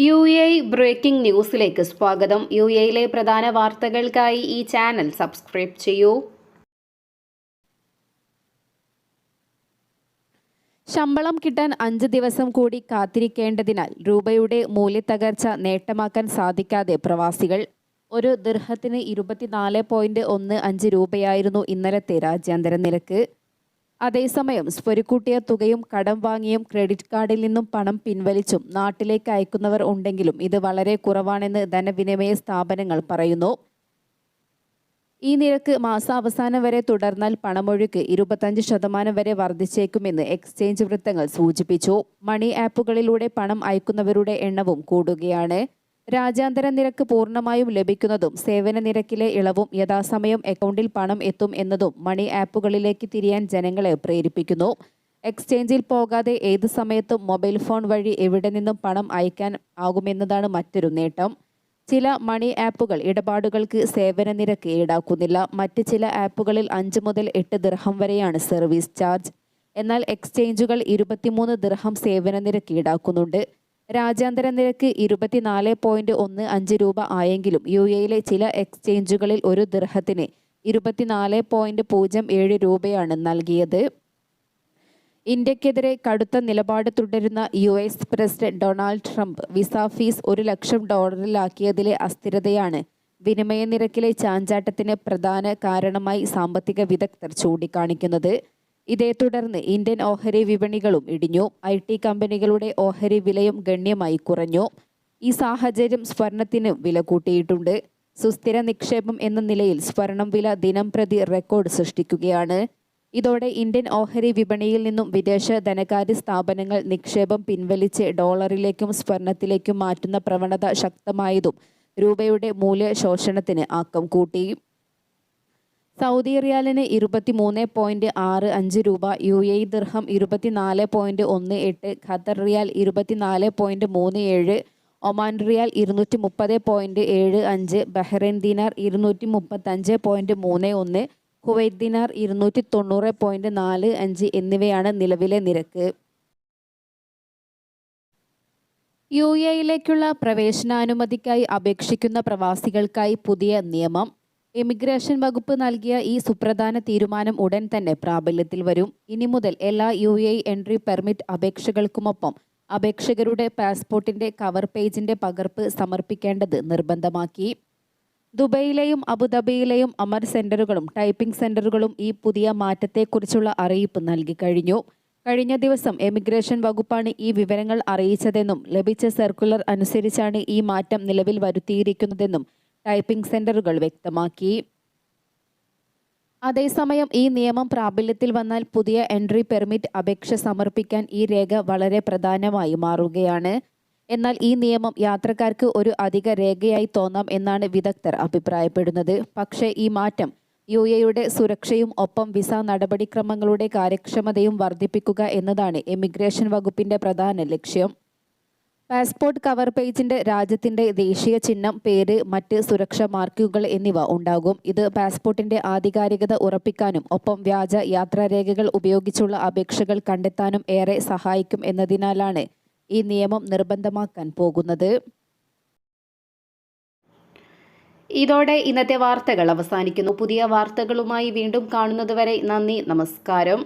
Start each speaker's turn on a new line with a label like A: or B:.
A: U A breaking ന്യൂസിലേക്ക് സ്വാഗതം. U എയിലെ പ്രധാന വാർത്തകൾക്കായി ഈ ചാനൽ സബ്സ്ക്രൈബ് ചെയ്യൂ.
B: ശമ്പളം കിട്ടാൻ അഞ്ച് ദിവസം കൂടി കാത്തിരിക്കേണ്ടതിനാൽ രൂപയുടെ മൂല്യത്തകർച്ച നേട്ടമാക്കാൻ സാധിക്കാതെ പ്രവാസികൾ. ഒരു ദീർഘത്തിന് ഇരുപത്തിനാല് പോയിന്റ് ഒന്ന് അഞ്ച് രൂപയായിരുന്നു ഇന്നലത്തെ രാജ്യാന്തര നിരക്ക്. അതേസമയം സ്വരുക്കൂട്ടിയ തുകയും കടം വാങ്ങിയും ക്രെഡിറ്റ് കാർഡിൽ നിന്നും പണം പിൻവലിച്ചും നാട്ടിലേക്ക് അയക്കുന്നവർ ഉണ്ടെങ്കിലും ഇത് വളരെ കുറവാണെന്ന് ധനവിനിമയ സ്ഥാപനങ്ങൾ പറയുന്നു. ഈ നിരക്ക് മാസാവസാനം വരെ തുടർന്നാൽ പണമൊഴുക്ക് ഇരുപത്തഞ്ച് ശതമാനം വരെ വർദ്ധിച്ചേക്കുമെന്ന് എക്സ്ചേഞ്ച് വൃത്തങ്ങൾ സൂചിപ്പിച്ചു. മണി ആപ്പുകളിലൂടെ പണം അയക്കുന്നവരുടെ എണ്ണവും കൂടുകയാണ്. രാജ്യാന്തര നിരക്ക് പൂർണമായും ലഭിക്കുന്നതും സേവന നിരക്കിലെ ഇളവും യഥാസമയം അക്കൗണ്ടിൽ പണം എത്തും എന്നതും മണി ആപ്പുകളിലേക്ക് തിരിയാൻ ജനങ്ങളെ പ്രേരിപ്പിക്കുന്നു. എക്സ്ചേഞ്ചിൽ പോകാതെ ഏത് സമയത്തും മൊബൈൽ ഫോൺ വഴി എവിടെ നിന്നും പണം അയക്കാൻ ആകുമെന്നതാണ് മറ്റൊരു നേട്ടം. ചില മണി ആപ്പുകൾ ഇടപാടുകൾക്ക് സേവന നിരക്ക് ഈടാക്കുന്നില്ല. മറ്റ് ചില ആപ്പുകളിൽ അഞ്ച് മുതൽ എട്ട് ദിർഹം വരെയാണ് സർവീസ് ചാർജ് എന്നാൽ എക്സ്ചേഞ്ചുകൾ ഇരുപത്തിമൂന്ന് ദിർഹം സേവന നിരക്ക് ഈടാക്കുന്നുണ്ട്. രാജ്യാന്തര നിരക്ക് ഇരുപത്തിനാല് പോയിന്റ് ഒന്ന് അഞ്ച് രൂപ ആയെങ്കിലും യു എയിലെ ചില എക്സ്ചേഞ്ചുകളിൽ ഒരു ദിർഹത്തിന് ഇരുപത്തിനാല് പോയിന്റ് പൂജ്യം ഏഴ് രൂപയാണ് നൽകിയത്. ഇന്ത്യക്കെതിരെ കടുത്ത നിലപാട് തുടരുന്ന U S president Donald Trump visa fee ഒരു ലക്ഷം ഡോളറിലാക്കിയതിലെ അസ്ഥിരതയാണ് വിനിമയ നിരക്കിലെ ചാഞ്ചാട്ടത്തിന് പ്രധാന കാരണമായി സാമ്പത്തിക വിദഗ്ധർ ചൂണ്ടിക്കാണിക്കുന്നത്. ഇതേ തുടർന്ന് ഇന്ത്യൻ ഓഹരി വിപണികളും ഇടിഞ്ഞു. ഐ ടി കമ്പനികളുടെ ഓഹരി വിലയും ഗണ്യമായി കുറഞ്ഞു. ഈ സാഹചര്യം സ്വർണത്തിന് വില കൂട്ടിയിട്ടുണ്ട്. സുസ്ഥിര നിക്ഷേപം എന്ന നിലയിൽ സ്വർണം വില ദിനം പ്രതി റെക്കോർഡ് സൃഷ്ടിക്കുകയാണ്. ഇതോടെ ഇന്ത്യൻ ഓഹരി വിപണിയിൽ നിന്നും വിദേശ ധനകാര്യ സ്ഥാപനങ്ങൾ നിക്ഷേപം പിൻവലിച്ച് ഡോളറിലേക്കും സ്വർണത്തിലേക്കും മാറ്റുന്ന പ്രവണത ശക്തമായതും രൂപയുടെ മൂല്യ ശോഷണത്തിന് ആക്കം കൂട്ടി. സൗദി റിയാലിന് ഇരുപത്തി മൂന്ന് പോയിന്റ് ആറ് അഞ്ച് രൂപ യു എ ദിർഹം ഇരുപത്തിനാല് പോയിന്റ് ഒന്ന് എട്ട് ഖത്തർ റിയാൽ ഇരുപത്തിനാല് പോയിന്റ് മൂന്ന് ഏഴ് ഒമാൻ റിയാൽ ഇരുന്നൂറ്റി മുപ്പത് പോയിന്റ് ഏഴ് അഞ്ച് ബഹ്റൈൻ ദിനാർ ഇരുന്നൂറ്റി മുപ്പത്തഞ്ച് പോയിന്റ് മൂന്ന് ഒന്ന് കുവൈറ്റ് ദിനാർ ഇരുന്നൂറ്റി തൊണ്ണൂറ് പോയിന്റ് നാല് അഞ്ച് എന്നിവയാണ് നിലവിലെ നിരക്ക്. യു എയിലേക്കുള്ള പ്രവേശനാനുമതിക്കായി അപേക്ഷിക്കുന്ന പ്രവാസികൾക്കായി പുതിയ നിയമം. ഇമിഗ്രേഷൻ വകുപ്പ് നൽകിയ ഈ സുപ്രധാന തീരുമാനം ഉടൻ തന്നെ പ്രാബല്യത്തിൽ വരും. ഇനി മുതൽ എല്ലാ യു എ എൻട്രി പെർമിറ്റ് അപേക്ഷകൾക്കുമൊപ്പം അപേക്ഷകരുടെ പാസ്പോർട്ടിന്റെ കവർ പേജിന്റെ പകർപ്പ് സമർപ്പിക്കേണ്ടത് നിർബന്ധമാക്കി. ദുബൈയിലെയും അബുദാബിയിലെയും അമർ സെന്ററുകളും ടൈപ്പിംഗ് സെന്ററുകളും ഈ പുതിയ മാറ്റത്തെക്കുറിച്ചുള്ള അറിയിപ്പ് നൽകി കഴിഞ്ഞു. കഴിഞ്ഞ ദിവസം എമിഗ്രേഷൻ വകുപ്പാണ് ഈ വിവരങ്ങൾ അറിയിച്ചതെന്നും ലഭിച്ച സർക്കുലർ അനുസരിച്ചാണ് ഈ മാറ്റം നിലവിൽ വരുത്തിയിരിക്കുന്നതെന്നും ടൈപ്പിംഗ് സെന്ററുകൾ വ്യക്തമാക്കി. അതേസമയം ഈ നിയമം പ്രാബല്യത്തിൽ വന്നാൽ പുതിയ എൻട്രി പെർമിറ്റ് അപേക്ഷ സമർപ്പിക്കാൻ ഈ രേഖ വളരെ പ്രധാനമായി മാറുകയാണ്. എന്നാൽ ഈ നിയമം യാത്രക്കാർക്ക് ഒരു അധിക രേഖയായി തോന്നാം എന്നാണ് വിദഗ്ധർ അഭിപ്രായപ്പെടുന്നത്. പക്ഷേ ഈ മാറ്റം യു എയുടെ സുരക്ഷയും ഒപ്പം വിസ നടപടിക്രമങ്ങളുടെ കാര്യക്ഷമതയും വർദ്ധിപ്പിക്കുക എന്നതാണ് ഇമിഗ്രേഷൻ വകുപ്പിന്റെ പ്രധാന ലക്ഷ്യം. പാസ്പോർട്ട് കവർ പേജിന്റെ രാജ്യത്തിന്റെ ദേശീയ ചിഹ്നം പേര് മറ്റ് സുരക്ഷാ മാർക്കുകൾ എന്നിവ ഉണ്ടാകും. ഇത് പാസ്പോർട്ടിന്റെ ആധികാരികത ഉറപ്പിക്കാനും ഒപ്പം വ്യാജ യാത്രാരേഖകൾ ഉപയോഗിച്ചുള്ള അപേക്ഷകൾ കണ്ടെത്താനും ഏറെ സഹായിക്കും എന്നതിനാലാണ് ഈ നിയമം നിർബന്ധമാക്കാൻ പോകുന്നത്.
A: ഇതോടെ ഇന്നത്തെ വാർത്തകൾ അവസാനിക്കുന്നു. പുതിയ വാർത്തകളുമായി വീണ്ടും കാണുന്നതുവരെ നന്ദി നമസ്കാരം.